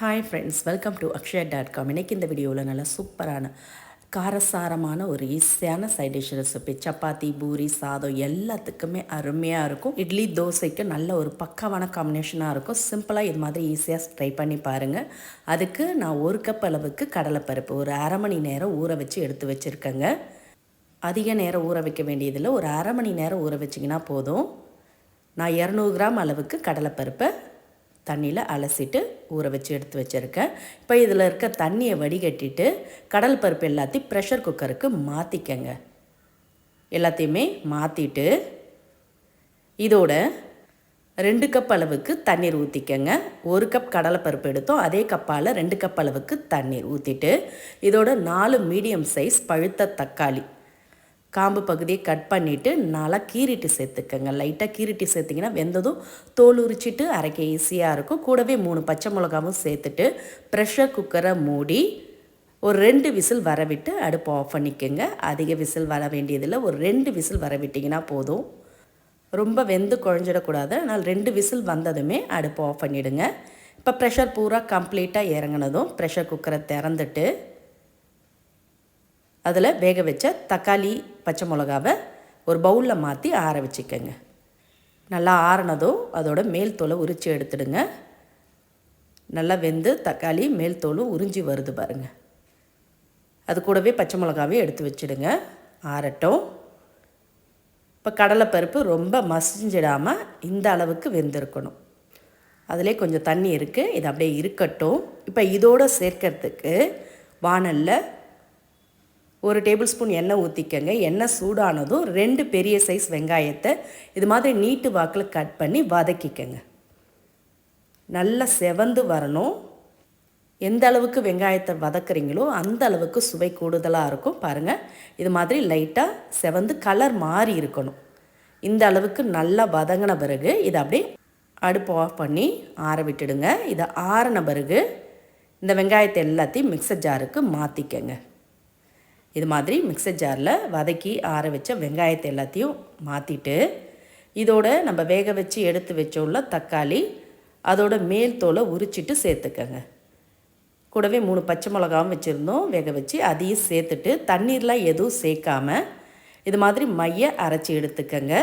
Hi friends welcome to Akshaya dot com இன்றைக்கி இந்த வீடியோவில் நல்லா சூப்பரான காரசாரமான ஒரு ஈஸியான side dish recipe chapati puri சாதம் எல்லாத்துக்குமே அருமையாக இருக்கும். இட்லி தோசைக்கு நல்ல ஒரு பக்காவான காம்பினேஷனாக இருக்கும். சிம்பிளாக இது மாதிரி ஈஸியாக ட்ரை பண்ணி பாருங்கள் அதுக்கு நான் ஒரு கப் அளவுக்கு கடலைப்பருப்பு ஒரு அரை மணி நேரம் ஊற வச்சு எடுத்து வச்சுருக்கேங்க. அதிக நேரம் ஊற வைக்க வேண்டியதில்லை. ஒரு அரை மணி நேரம் ஊற வச்சிங்கன்னா போதும். நான் இரநூறு கிராம் அளவுக்கு கடலைப்பருப்பை தண்ணியில் அலசிட்டு ஊற வச்சு எடுத்து வச்சுருக்கேன். இப்போ இதில் இருக்க தண்ணியை வடிகட்டிட்டு கடல் பருப்பு எல்லாத்தையும் ப்ரெஷர் குக்கருக்கு மாற்றிக்கங்க எல்லாத்தையுமே மாற்றிட்டு இதோட ரெண்டு கப் அளவுக்கு தண்ணீர் ஊற்றிக்கங்க ஒரு கப் கடலைப்பருப்பு எடுத்தோம். அதே கப்பால் ரெண்டு கப் அளவுக்கு தண்ணீர் ஊற்றிட்டு இதோட நாலு மீடியம் சைஸ் பழுத்த தக்காளி காம்பு பகுதியை கட் பண்ணிவிட்டு நல்லா கீறிட்டு சேர்த்துக்கங்க. லைட்டாக கீறிட்டு சேர்த்திங்கன்னா வெந்ததும் தோல் உரிச்சிட்டு அரைக்க ஈஸியாக இருக்கும். கூடவே மூணு பச்சை மிளகாவும் சேர்த்துட்டு ப்ரெஷர் குக்கரை மூடி ஒரு ரெண்டு விசில் வரவிட்டு அடுப்பை அடுப்பு ஆஃப் பண்ணிக்கோங்க. அதிக விசில் வர வேண்டியதில்லை. ஒரு ரெண்டு விசில் வரவிட்டிங்கன்னா போதும். ரொம்ப வெந்து குழஞ்சிடக்கூடாது. அதனால் ரெண்டு விசில் வந்ததுமே அடுப்பு ஆஃப் பண்ணிவிடுங்க இப்போ ப்ரெஷர் பூரா கம்ப்ளீட்டாக இறங்கினதும் ப்ரெஷர் குக்கரை திறந்துட்டு அதில் வேக வச்ச தக்காளி பச்சை மிளகாவை ஒரு பவுலில் மாற்றி ஆற வச்சுக்கோங்க. நல்லா ஆறினதும் அதோட மேல் தோலை உரித்து எடுத்துடுங்க. நல்லா வெந்து தக்காளி மேல் தோலும் உறிஞ்சி வருது பாருங்கள் அது கூடவே பச்சை மிளகாவையும் எடுத்து வச்சுடுங்க. ஆறட்டும். இப்போ கடலைப்பருப்பு ரொம்ப மசிஞ்சிடாமல் இந்த அளவுக்கு வெந்திருக்கணும். அதிலே கொஞ்சம் தண்ணி இருக்குது இது அப்படியே இருக்கட்டும். இப்போ இதோடு சேர்க்கறதுக்கு வானலில் ஒரு டேபிள் ஸ்பூன் எண்ணெய் ஊற்றிக்கங்க எண்ணெய் சூடானதும் ரெண்டு பெரிய சைஸ் வெங்காயத்தை இது மாதிரி நீட்டு வாக்கில் கட் பண்ணி வதக்கிக்கங்க. நல்லா செவந்து வரணும். எந்த அளவுக்கு வெங்காயத்தை வதக்குறீங்களோ அந்த அளவுக்கு சுவை கூடுதலாக இருக்கும். பாருங்கள் இது மாதிரி லைட்டாக செவந்து கலர் மாறி இருக்கணும். இந்த அளவுக்கு நல்லா வதங்கின பிறகு இதை அப்படியே அடுப்பு ஆஃப் பண்ணி ஆற விட்டுடுங்க. இதை ஆறின பிறகு இந்த வெங்காயத்தை எல்லாத்தையும் மிக்சர் ஜாருக்கு மாற்றிக்கங்க இது மாதிரி மிக்சர் ஜாரில் வதக்கி ஆற வச்ச வெங்காயத்தை எல்லாத்தையும் மாற்றிட்டு இதோட நம்ம வேக வச்சு எடுத்து வச்சோள்ள தக்காளி அதோட மேல் தோலை உரிச்சிட்டு சேர்த்துக்கங்க. கூடவே மூணு பச்சை மிளகாவும் வச்சுருந்தோம். வேக வச்சு அதையும் சேர்த்துட்டு தண்ணீர்லாம் எதுவும் சேர்க்காம இது மாதிரி மைய அரைச்சி எடுத்துக்கங்க.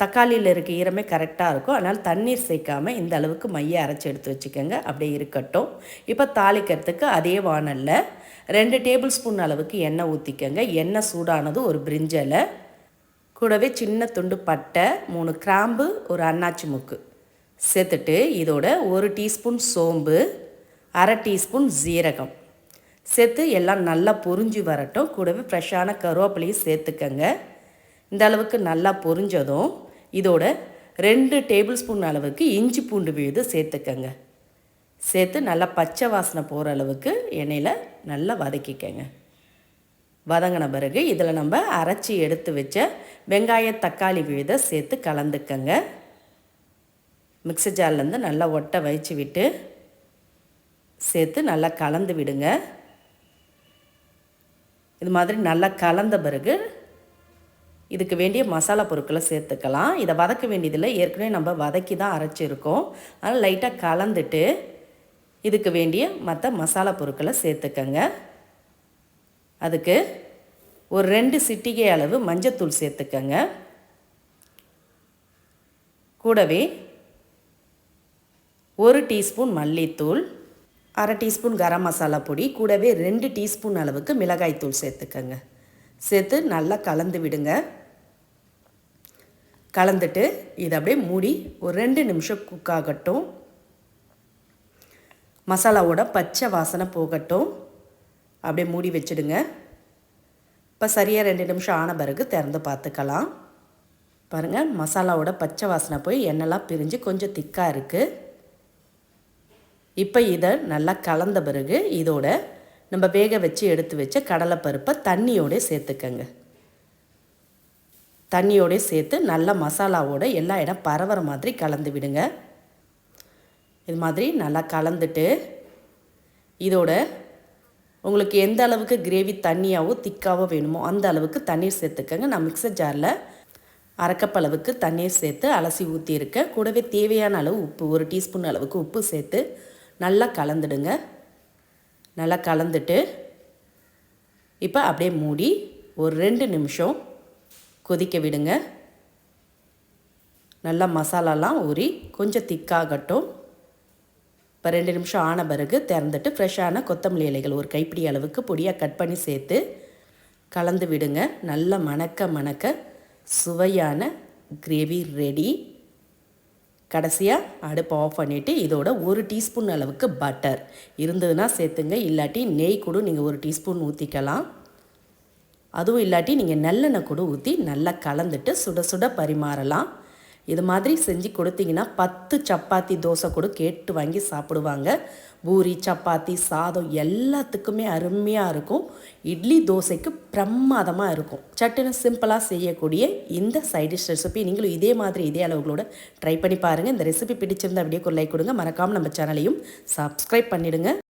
தக்காளியில் இருக்க ஈரமே கரெக்டாக இருக்கும். அதனால் தண்ணீர் சேர்க்காம இந்த அளவுக்கு மைய அரைச்சி எடுத்து வச்சுக்கோங்க. அப்படியே இருக்கட்டும். இப்போ தாளிக்கிறதுக்கு அதே வானலில் ரெண்டு டேபிள் ஸ்பூன் அளவுக்கு எண்ணெய் ஊற்றிக்கங்க எண்ணெய் சூடானது ஒரு பிரிஞ்சலை கூடவே சின்ன துண்டு பட்டை மூணு கிராம்பு ஒரு அன்னாச்சி முக்கு. சேர்த்துட்டு இதோட ஒரு டீஸ்பூன் சோம்பு அரை டீஸ்பூன் ஜீரகம் சேர்த்து எல்லாம் நல்லா பொரிஞ்சு வரட்டும். கூடவே ஃப்ரெஷ்ஷான கருவேப்பிலையும் சேர்த்துக்கங்க. இந்த அளவுக்கு நல்லா பொரிஞ்சதும் இதோட ரெண்டு டேபிள் ஸ்பூன் அளவுக்கு இஞ்சி பூண்டு விழுது சேர்த்துக்கங்க. சேர்த்து நல்லா பச்சை வாசனை போகிற அளவுக்கு எண்ணெயில் நல்லா வதக்கிக்கங்க. வதங்கின பிறகு இதில் நம்ம அரைச்சி எடுத்து வச்ச வெங்காய தக்காளி விழுதை சேர்த்து கலந்துக்கங்க. மிக்ஸி ஜார்லேருந்து நல்லா ஒட்டை வச்சு விட்டு சேர்த்து நல்லா கலந்து விடுங்க. இது மாதிரி நல்லா கலந்த பிறகு இதுக்கு வேண்டிய மசாலா பொருட்களை சேர்த்துக்கலாம். இதை வதக்க வேண்டியதில்லை. ஏற்கனவே நம்ம வதக்கி தான் அரைச்சிருக்கோம். அதனால் லைட்டாக கலந்துட்டு இதுக்கு வேண்டிய மற்ற மசாலா பொருட்களை சேர்த்துக்கங்க. அதுக்கு ஒரு ரெண்டு சிட்டிகை அளவு மஞ்சத்தூள் சேர்த்துக்கங்க. கூடவே ஒரு டீஸ்பூன் மல்லித்தூள் அரை டீஸ்பூன் கரம் மசாலா பொடி கூடவே ரெண்டு டீஸ்பூன் அளவுக்கு மிளகாய்த்தூள் சேர்த்துக்கங்க. சேர்த்து நல்லா கலந்து விடுங்க. கலந்துட்டு இதை அப்படியே மூடி ஒரு ரெண்டு நிமிஷம் குக் ஆகட்டும். மசாலாவோட பச்சை வாசனை போகட்டும். அப்படியே மூடி வச்சுடுங்க. இப்போ சரியாக ரெண்டு நிமிஷம் ஆன பிறகு திறந்து பார்த்துக்கலாம். பாருங்கள் மசாலாவோட பச்சை வாசனை போய் எண்ணெய்லாம் பிரிஞ்சு கொஞ்சம் திக்காக இருக்குது இப்போ இதை நல்லா கலந்த பிறகு இதோட நம்ம வேக வச்சு எடுத்து வச்ச கடலைப்பருப்பை தண்ணியோடய சேர்த்துக்கங்க. தண்ணியோடய சேர்த்து நல்ல மசாலாவோட எல்லா இடம் பரவுற மாதிரி கலந்து விடுங்க. இது மாதிரி நல்லா கலந்துட்டு இதோட உங்களுக்கு எந்த அளவுக்கு கிரேவி தண்ணியாகவோ திக்காவோ வேணுமோ அந்த அளவுக்கு தண்ணீர் சேர்த்துக்கங்க. நான் மிக்சர் ஜாரில் அரைக்கப்பளவுக்கு தண்ணீர் சேர்த்து அலசி ஊற்றியிருக்கேன் கூடவே தேவையான அளவு உப்பு ஒரு டீஸ்பூன் அளவுக்கு உப்பு சேர்த்து நல்லா கலந்துடுங்க. நல்லா கலந்துட்டு இப்போ அப்படியே மூடி ஒரு ரெண்டு நிமிஷம் கொதிக்க விடுங்க. நல்லா மசாலாலாம் ஊறி கொஞ்சம் திக்காகட்டும் இப்போ ரெண்டு நிமிஷம் ஆன பிறகு திறந்துட்டு ஃப்ரெஷ்ஷான கொத்தமல்லி இலைகள் ஒரு கைப்பிடி அளவுக்கு பொடியாக கட் பண்ணி சேர்த்து கலந்து விடுங்க. நல்லா மணக்க மணக்க சுவையான கிரேவி ரெடி கடைசியாக அடுப்பை ஆஃப் பண்ணிவிட்டு இதோட ஒரு டீஸ்பூன் அளவுக்கு பட்டர் இருந்ததுன்னா சேர்த்துங்க. இல்லாட்டி நெய் கூட நீங்கள் ஒரு டீஸ்பூன் ஊற்றிக்கலாம் அதுவும் இல்லாட்டி நீங்கள் நல்லெண்ணெய் கூட ஊற்றி நல்லா கலந்துட்டு சுட சுட பரிமாறலாம். இது மாதிரி செஞ்சு கொடுத்தீங்கன்னா பத்து சப்பாத்தி தோசை கூட கேட்டு வாங்கி சாப்பிடுவாங்க. பூரி சப்பாத்தி சாதம் எல்லாத்துக்குமே அருமையாக இருக்கும். இட்லி தோசைக்கு பிரமாதமாக இருக்கும். சட்டுன்னு சிம்பிளாக செய்யக்கூடிய இந்த சைடிஷ் ரெசிபி நீங்களும் இதே மாதிரி இதே அளவுகளோட ட்ரை பண்ணி பாருங்கள் இந்த ரெசிபி பிடிச்சிருந்தா அப்படியே ஒரு லைக் கொடுங்க. மறக்காமல் நம்ம சேனலையும் சப்ஸ்கிரைப் பண்ணிவிடுங்க